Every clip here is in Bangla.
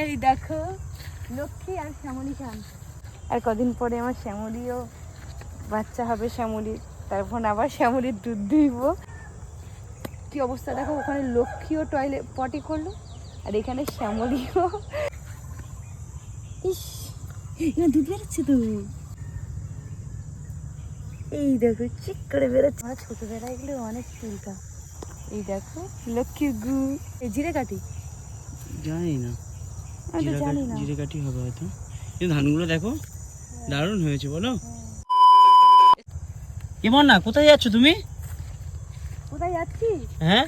এই দেখো, লক্ষ্মী আর শ্যামলী খান। আর কদিন পরে আমার শ্যামলীও, বাচ্চা হবে শ্যামলীর তারপর আবার শ্যামলীর দুধ দুইব কি অবস্থা দেখো, ওখানে লক্ষ্মীও টয়লেট পটি করল, আর এখানে শ্যামলীও। ইস এখানে দুধ বেরোচ্ছে তো। এই দেখো, চিক করে বেরোচ্ছে। আমার ছোটবেলায় এগুলো অনেক চুলকা এই দেখো, লক্ষ্মীর গু। এই জিরে কাটি। জানি না। আমি তো জানি না। জিরে কাঠি হবে হয়তো। ধানগুলো দেখো দারুণ হয়েছে বলো। কেমন না কোথায় যাচ্ছ তুমি? কোথায় যাচ্ছি? হ্যাঁ?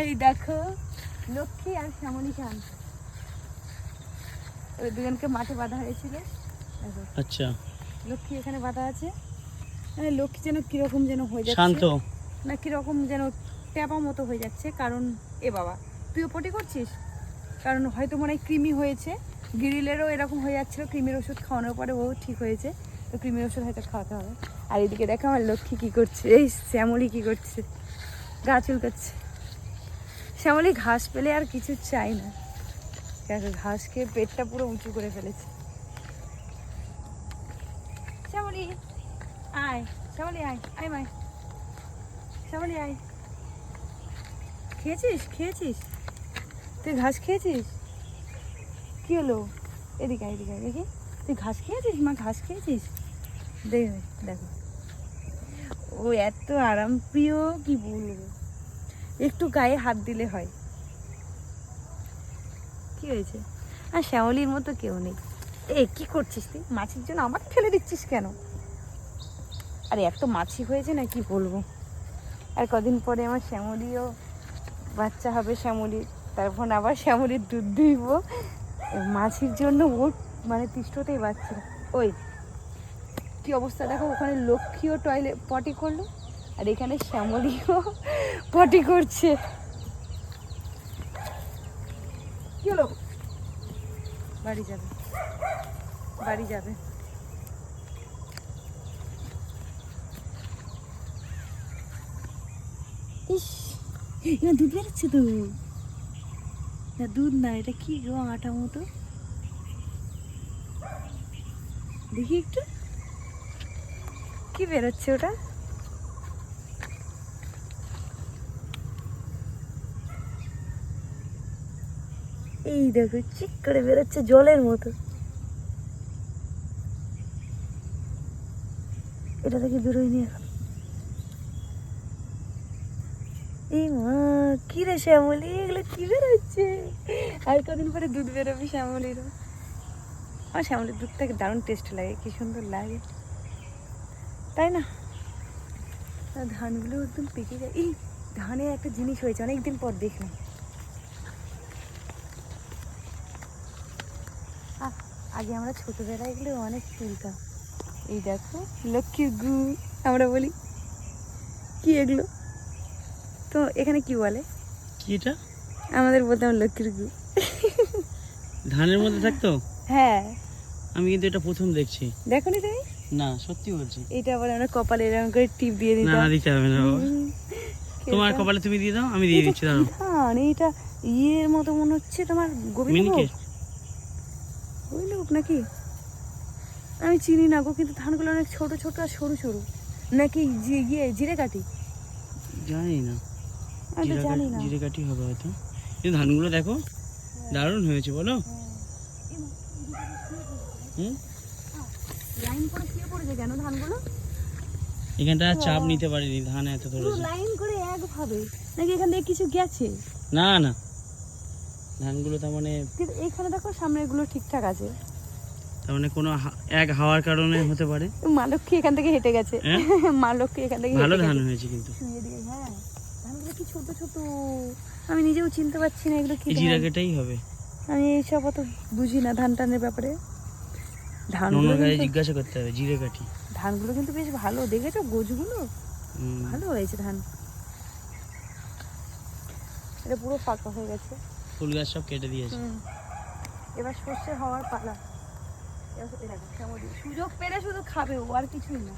এই দেখো লক্ষ্মী আর শ্যামলী খান ওই দুজনকে মাঠে বাঁধা হয়েছিল। আচ্ছা। লক্ষ্মী এখানে বাঁধা আছে। মানে লক্ষ্মী যেন কীরকম যেন হয়ে যাচ্ছে। শান্ত। না কীরকম যেন ট্যাপা মতো হয়ে যাচ্ছে কারণ এ বাবা। তুইও পটি করছিস? কারণ হয়তো মনে হয় কৃমি হয়েছে। গ্রিলেরও এরকম হয়ে যাচ্ছিল কৃমির ওষুধ খাওয়ানোর পরে ও ঠিক হয়েছে। তো কৃমির ওষুধ হয়তো খাওয়াতে হবে। আর এদিকে দেখো আমার লক্ষ্মী কী করছে। এই শ্যামলি কী করছে। গা চুলকাচ্ছে। শ্যামলি ঘাস পেলে আর কিছু চাই না। দেখো, ঘাস খেয়ে পেটটা পুরো উঁচু করে ফেলেছে। শ্যামলি, আয়। শ্যামলি, আয়। আয় মায় শ্যামলি, আয়। খেয়েছিস? খেয়েছিস? তুই ঘাস খেয়েছিস? কি হলো? এদিকে এদিকে দেখি। তুই ঘাস খেয়েছিস? মা, ঘাস খেয়েছিস? দেখ, দেখো ও এত আরাম প্রিয় কি বলব? একটু গায়ে হাত দিলে হয়। কি হয়েছে? আর শ্যামলির মতো কেউ নেই। এ, কি করছিস তুই? মাছির জন্য আমার ফেলে দিচ্ছিস কেন? আরে, এত মাছি হয়েছে না, কি বলব? আর কদিন পরে আমার শ্যামলিও বাচ্চা হবে, শ্যামলির। তারপর আবার শ্যামলির দুধ দুইব মাছির জন্য ওর মানে তিষ্ঠতেই বাচ্চা ওই, কি অবস্থা দেখো, ওখানে লক্ষ্মীও টয়লেট পটি করল, আর এখানে শ্যামলিও পটি করছে। কি হলো? বাড়ি যাবে। বাড়ি যাবে। ইস, এখানে দুধ বেরোচ্ছে তো। না, দুধ না, এটা কি গো, আটা মতো? দেখি একটু। কি বেরোচ্ছে ওটা? এই দেখো, চিক করে বেরোচ্ছে জলের মতো। এটা থেকে বেরোয়নি এখন। এই মা কি রে শ্যামলি, এগুলো কি বেরোচ্ছে? আর কদিন পরে দুধ বেরোবে শ্যামলিরও আমার শ্যামলির দুধটাকে দারুণ টেস্ট লাগে, কি সুন্দর লাগে। তাই না? ধানগুলো একদম পেকে যায়। এই ধানে একটা জিনিস হয়েছে, অনেকদিন পর দেখলাম। আগে আমরা ছোটবেলায় এগুলো অনেক চুলতাম এই দেখো লক্ষ্মীর গু, আমরা বলি, কি এগুলো? তো এখানে কি বলে? কি এটা? আমাদের বলতাম লক্ষ্মীর গু। ধানের মধ্যে থাকতো? হ্যাঁ। আমি কিন্তু এটা প্রথম দেখছি। দেখো নি তুমি? না সত্যি বলছি। এটা আবার আমরা কপালে এরকম করে টিপ দিয়ে দিতাম। না দিতে হবে না তোমার কপালে তুমি দিয়ে দাও আমি দিয়ে দিচ্ছি দাঁড়াও। ধান? এইটা ইয়ের মতো মনে হচ্ছে তোমার গোবিন্দ মিনিকেট ওই লোক নাকি? আমি চিনি না গো কিন্তু ধানগুলো অনেক ছোট ছোট আর সরু সরু। নাকি ইয়ে জিরে কাটি? জানি না। জিরা কাঠ- হবে হয়তো। ধানগুলো দেখো দারুণ হয়েছে বলো। এখানটা চাপ নিতে পারিনি ধান এত ধরেছে। লাইন করে একভাবে নাকি এখান থেকে কিছু গেছে? না না। ধানগুলো তার মানে এইখানে দেখো সামনে এগুলো ঠিকঠাক আছে। তার মানে কোনো এক হাওয়ার কারণে হতে পারে। মা লক্ষ্মী এখান থেকে হেঁটে গেছে। হ্যাঁ? মা লক্ষ্মী এখান থেকে ভালো ধান হয়েছে কিন্তু। হ্যাঁ। ধানগুলো কি ছোট ছোট? আমি নিজেও চিনতে পারছি না এগুলো কি। জিরাকেটাই হবে। আমি এইসব অত বুঝি না ধান টানের ব্যাপারে। ধানগুলো জিজ্ঞাসা করতে হবে জিরে কাঠি ধানগুলো কিন্তু বেশ ভালো দেখেছ গোছগুলো ভালো হয়েছে ধান। এটা পুরো ফাঁকা হয়ে গেছে। ফুল গাছ সব কেটে দিয়েছে। এবার সর্ষে হওয়ার পালা। সুযোগ পেলে শুধু খাবে ও আর কিছুই না।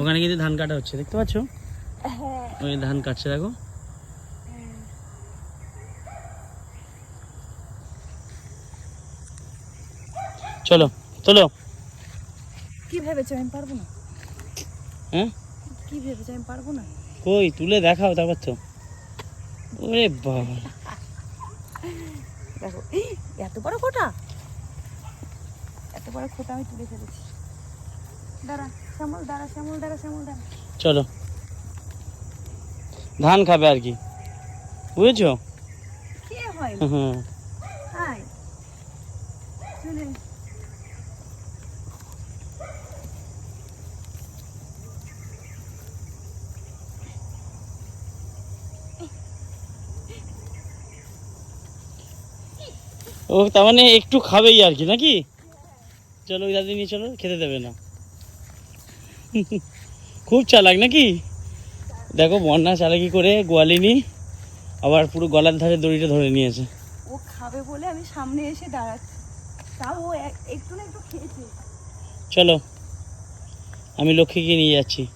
ওখানে কিন্তু ধান কাটা হচ্ছে দেখতে পাচ্ছ? হ্যাঁ। ওই ধান কাটছে দেখো। চলো চলো। কি ভেবেছো আমি পারব না? হ্যাঁ? কি আমি পারব না? কই তুলে দেখাও তারপর তো ওরে বাবা। দেখো এত বড় খোটা? এত বড় খোটা আমি তুলে ফেলেছি। দাঁড়া। শ্যামল দাঁড়া শ্যামল দাঁড়া শ্যামল দাঁড়া। চলো। ধান খাবে আর কি। বুঝেছ? কে হয়? হুম চলে ও তার মানে একটু খাবেই আর কি নাকি? চলো ওই দাদি নিয়ে চলো খেতে দেবে না। খুব চালাক নাকি? দেখো বন্যা চালাকি করে গোয়ালিনি আবার পুরো গলার ধারে দড়িটা ধরে নিয়েছে। ও খাবে বলে আমি সামনে এসে দাঁড়াচ্ছি। তাও ও এক- একটু না একটু খেয়েছে। চলো আমি লক্ষ্মীকে নিয়ে যাচ্ছি।